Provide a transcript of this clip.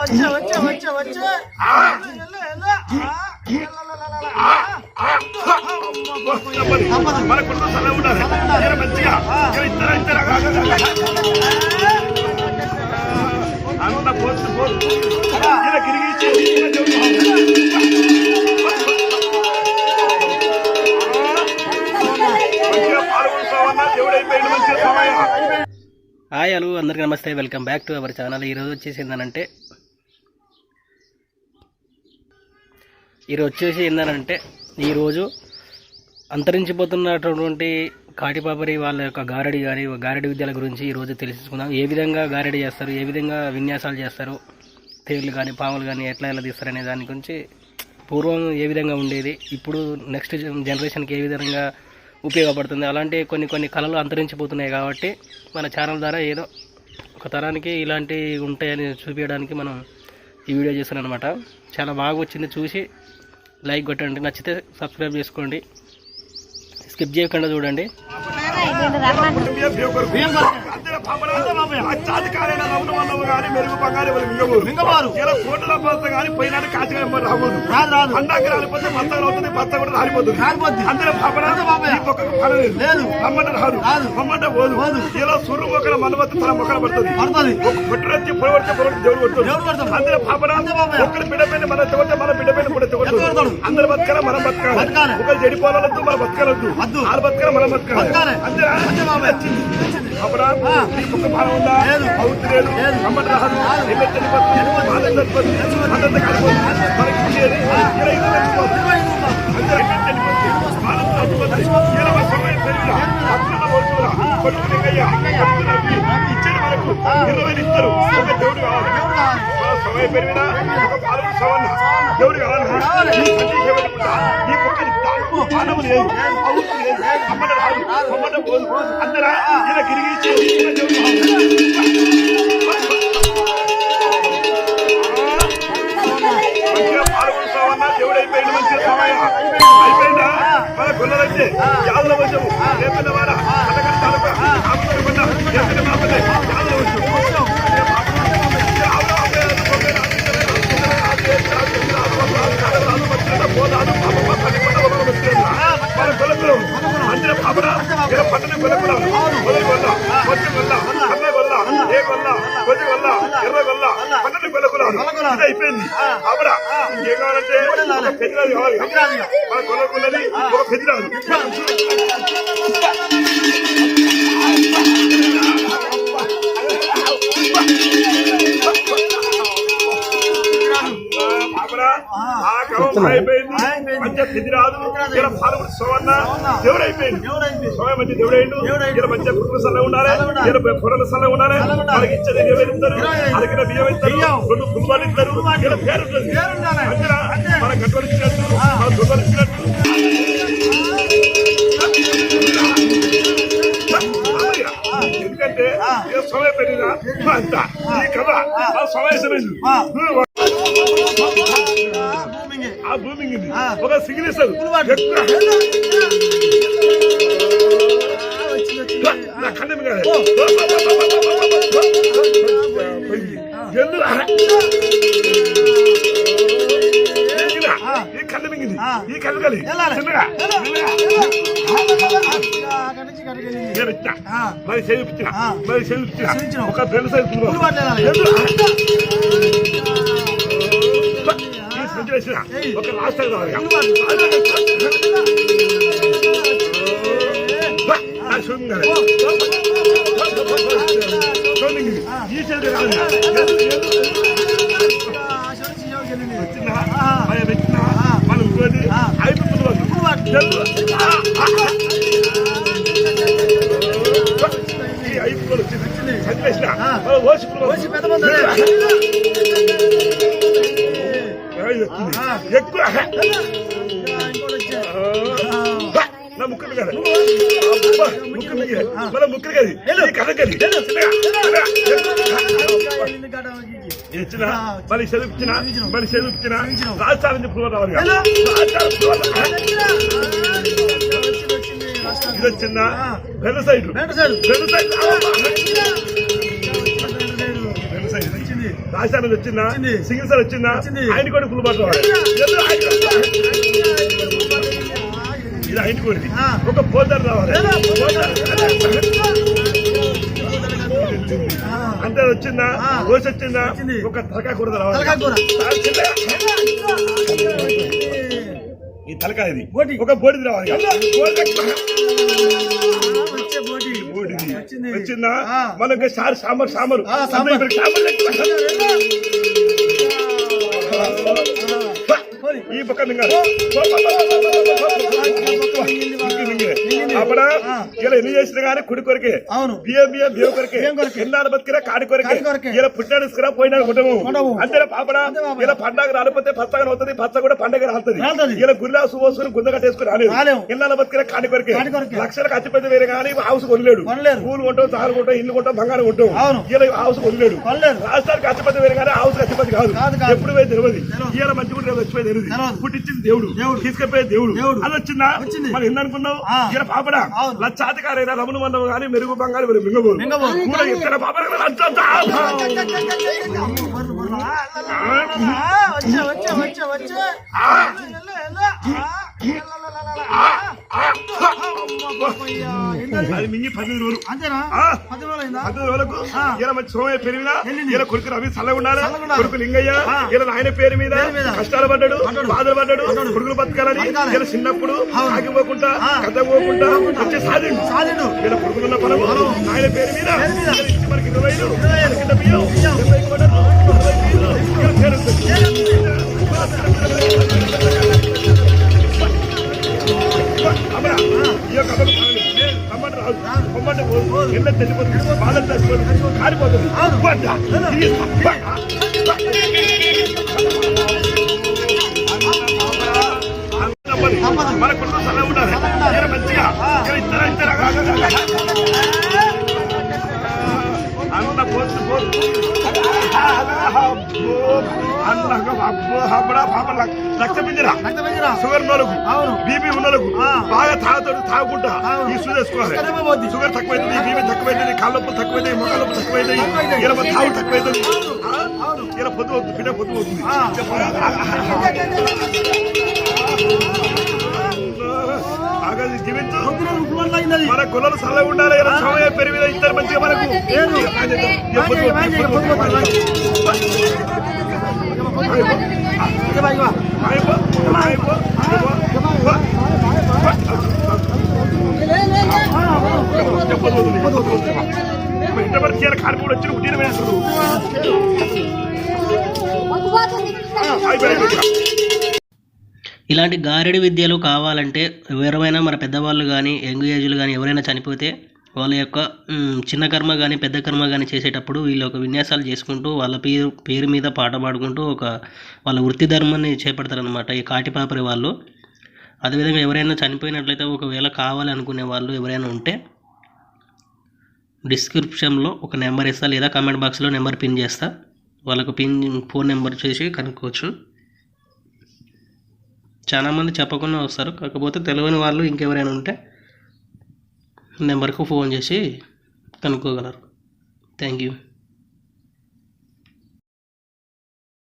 వచ్చే వచ్చే వచ్చే వచ్చే మన కుటుంబం సలహా ఉండాలి ఈయన మంచిగా ఈయన ఇద్దరు ఇద్దరు అన్న పోతు పోతు ఈయన గిరిగిచ్చి ఈయన దేవుడు. మంచిగా పాల్గొంటామన్నా దేవుడు అయిపోయింది మంచిగా సమయం హాయ్ హలో అందరికీ నమస్తే. Welcome back to our channel. ఈరోజు వచ్చేసి ఏంటంటే ఈరోజు వచ్చేసి ఏంటంటే ఈరోజు అంతరించిపోతున్నటువంటి కాటిపాపరి వాళ్ళ యొక్క గారడి కానీ గారడి విద్యల గురించి ఈరోజు తెలుసుకుందాం ఏ విధంగా గారడి చేస్తారు ఏ విధంగా విన్యాసాలు చేస్తారు తేళ్ళు కానీ పాములు కానీ ఎట్లా ఎలా తీస్తారు అనే దాని గురించి పూర్వం ఏ విధంగా ఉండేది ఇప్పుడు నెక్స్ట్ జనరేషన్కి ఏ విధంగా ఉపయోగపడుతుంది అలాంటి కొన్ని కొన్ని కళలు అంతరించిపోతున్నాయి కాబట్టి మన ఛానల్ ద్వారా ఏదో ఒక తరానికి ఇలాంటివి ఉంటాయని చూపించడానికి మనం ఈ వీడియో చేస్తున్నాం అనమాట చాలా బాగా వచ్చింది చూసి లైక్ కొట్టండి నచ్చితే సబ్స్క్రైబ్ చేసుకోండి స్కిప్ చేయకుండా చూడండి మెరుగు బంగారు మింగబారు ఇలా కోట్ల పోత కానీ పోయినాడు కాచిగా రాబోదు రాదు రాదు అండాకి రాలిపోతే బత్త అవుతుంది బత్త కూడా రాలిపోతుంది రాలిపోద్ది. అందరూ. ఈ పక్కకు పని లేదు. అమ్మంట రాదు. అమ్మంట పోదు పోదు. ఇలా సుర్రు మొక్కల మనవత్తి తన మొక్కల పడుతుంది పడుతుంది పుట్టరొచ్చి పొడవడితే పొడవడి దేవుడు కొడుతుంది దేవుడు కొడతాడు. అందరూ పాపయ్య. ఒకరి బిడ్డ పైన మన ఎత్తుకుంటే మన బిడ్డ పైన కూడా. ఎత్తుకుంటాడు అందరు బతకాల మనం బతకాలి. ఒకరు చెడిపోవాలొద్దు మనం బతకాలొద్దు. ఆరు బతకాల మనం బతకాలి ఆ. నీకు ఒక భారం ఉందా లేదు. అవుతు లేదు లేదు. అమ్మట అందరూ ఇలా ఇరవై ఇస్తారు ఒక దేవుడు కావాలి పెరిగినా ఒక పాలన సవన్న దేవుడు కావాలి ఈ లేదు లేదు రాదు పోదు ఇలా Kadavara. అయిపోయింది ఆపరా ఇంకేం కావాలంటే ఒక పెద్దరాజు కావాలి మన గొల్లకున్నది ఒక పెద్దరాజు ఎందుకంటే సమయం పెరిగినా అంత. ఈ కథ. ఆ. సమావేశమైంది ఆ. భూమికి. ఆ భూమి ఇది. ఒక సిగిల్ ఇస్తారు పులివాడు. ఎక్కువ. వచ్చింది, వచ్చింది. నా కన్నెమ్మ కాదు. ఈ కన్ను మింగింది. ఈ కన్ను కలి. చిన్నగా. మరి చేయించిన. మరి చేయించిన. ఒక ఫ్రెండ్ సైజ్ ఒక లాస్ట్ మన ముక్కలు కది కథ కది. ఇచ్చిన. మళ్ళీ చదివించిన. మళ్ళీ చదివించిన. వచ్చింది. ఇది వచ్చిందా? Side. Side. Side. Single sir వచ్చిందా. ఆయన కూడా ఫుల్ బాటలు ఇది కోరిక ఆ. ఒక పోతారు రావాలి. అంతే వచ్చిందా. రోజు వచ్చిందా. ఒక తలకాయ కూర రావాలి. ఈ తలకాయ ఇది. ఒక బోడిది రావాలి. వచ్చింది. మనకి సార్ సాంబార్ సాంబారు. సాంబార్. ఈ పక్క మింగాలి. అప్పుడు. ఇలా ఎన్ని చేసినా కానీ కుడి కొరికే అవును బియ్యం బియ్యం బియ్యం కొరికే. ఎన్నాడు బతికినా కాడి కొరికే. ఇలా పుట్టినాడు ఇసుకురా పోయినాడు కుటుంబం కుటుంబం. అంతేనా పాపడా అంతే పాపడా. ఇలా పండగ రాలిపోతే పచ్చగా అవుతుంది పచ్చ కూడా పండగ రాలుతుంది. ఇలా గురిలా సువోసుకుని గుంద కట్టేసుకుని రాలేదు బతికినా కాడి కొరికే. లక్షలకు అచ్చిపోతే వేరే కానీ హౌస్ కొనలేడు. పూలు కొంటాం తాలు కొంటాం ఇల్లు కొంటాం బంగారం కొంటాం అవును. ఇలా హౌస్ కొనలేడు. రాష్ట్రానికి వేరే కానీ హౌస్ అచ్చిపోతే కాదు. ఎప్పుడు పోయి తెలియదు తెలియదు. ఇలా మంచి కూడా వచ్చిపోయి తెలియదు. పుట్టించింది దేవుడు దేవుడు. తీసుకెళ్ళిపోయే దేవుడు దేవుడు. అది వచ్చిందా. మరి. ఇలా పాపడా అవును. లక్షాధికారైనా రమణ మండలం కానీ మెరుగు బంగారు మీరు మింగబోరు మింగబోరు. కూడా ఇతర పాపడ వచ్చే అది మింగి రోజులు అంతేనా రోజులకు. ఇలా మంచి సోమయ్య పేరు మీద. ఇలా కొడుకు రవి చల్లగా ఉండాలి. కొడుకు లింగయ్య. ఇలా నాయన పేరు మీద. కష్టాలు పడ్డాడు. బాధలు పడ్డాడు. కొడుకులు బతకాలని. ఇలా చిన్నప్పుడు. ఆగిపోకుండా. కథ పోకుండా వచ్చి సాధిండు సాధిండు. ఇలా కొడుకులున్న పొలం ఆయన పేరు మీద మనకి ఇరవై ఇరవై. కింద బియ్యం కోటలు, పేరు ఎండ తెచ్చిపోతుంది. బాధలు. కారిపోతుంది. లక్ష పింజరా. షుగర్ ఉన్నోళ్ళకు అవును. బీపీ ఉన్నోళ్ళకు. బాగా తాగుతాడు తాగుకుంటా. ఈ పోద్ది. షుగర్ తక్కువైతుంది బీపీ తక్కువైతుంది కాళ్ళ నొప్పులు తక్కువైతాయి మొక్కల నొప్పులు తక్కువైతాయి. ఇలా తాగు తక్కువైతుంది. ఇలా పొద్దు అవుతుంది బిడ్డ పొద్దు అవుతుంది. మన కులం సల్లగా ఉండాలి సమయం పెరిగిన ఇద్దరు మంచిగా మనకు వచ్చి వేస్తారు ఇలాంటి గారెడి విద్యలు కావాలంటే ఎవరైనా మన పెద్దవాళ్ళు కానీ యంగ్ ఏజ్లు కానీ ఎవరైనా చనిపోతే వాళ్ళ యొక్క చిన్న కర్మ కానీ పెద్ద కర్మ కానీ చేసేటప్పుడు వీళ్ళు ఒక విన్యాసాలు చేసుకుంటూ వాళ్ళ పేరు పేరు మీద పాట పాడుకుంటూ ఒక వాళ్ళ వృత్తి ధర్మాన్ని చేపడతారనమాట ఈ కాటిపాపరి వాళ్ళు. అదేవిధంగా ఎవరైనా చనిపోయినట్లయితే ఒకవేళ కావాలనుకునే వాళ్ళు ఎవరైనా ఉంటే డిస్క్రిప్షన్లో ఒక నెంబర్ ఇస్తా లేదా కామెంట్ బాక్స్లో నెంబర్ పిన్ చేస్తా. వాళ్ళకు పిన్ ఫోన్ నెంబర్ చేసి కనుక్కోవచ్చు. చాలా మంది చెప్పకుండా వస్తారు. కాకపోతే తెలియని వాళ్ళు ఇంకెవరైనా ఉంటే నెంబర్కు ఫోన్ చేసి కనుక్కోగలరు. Thank you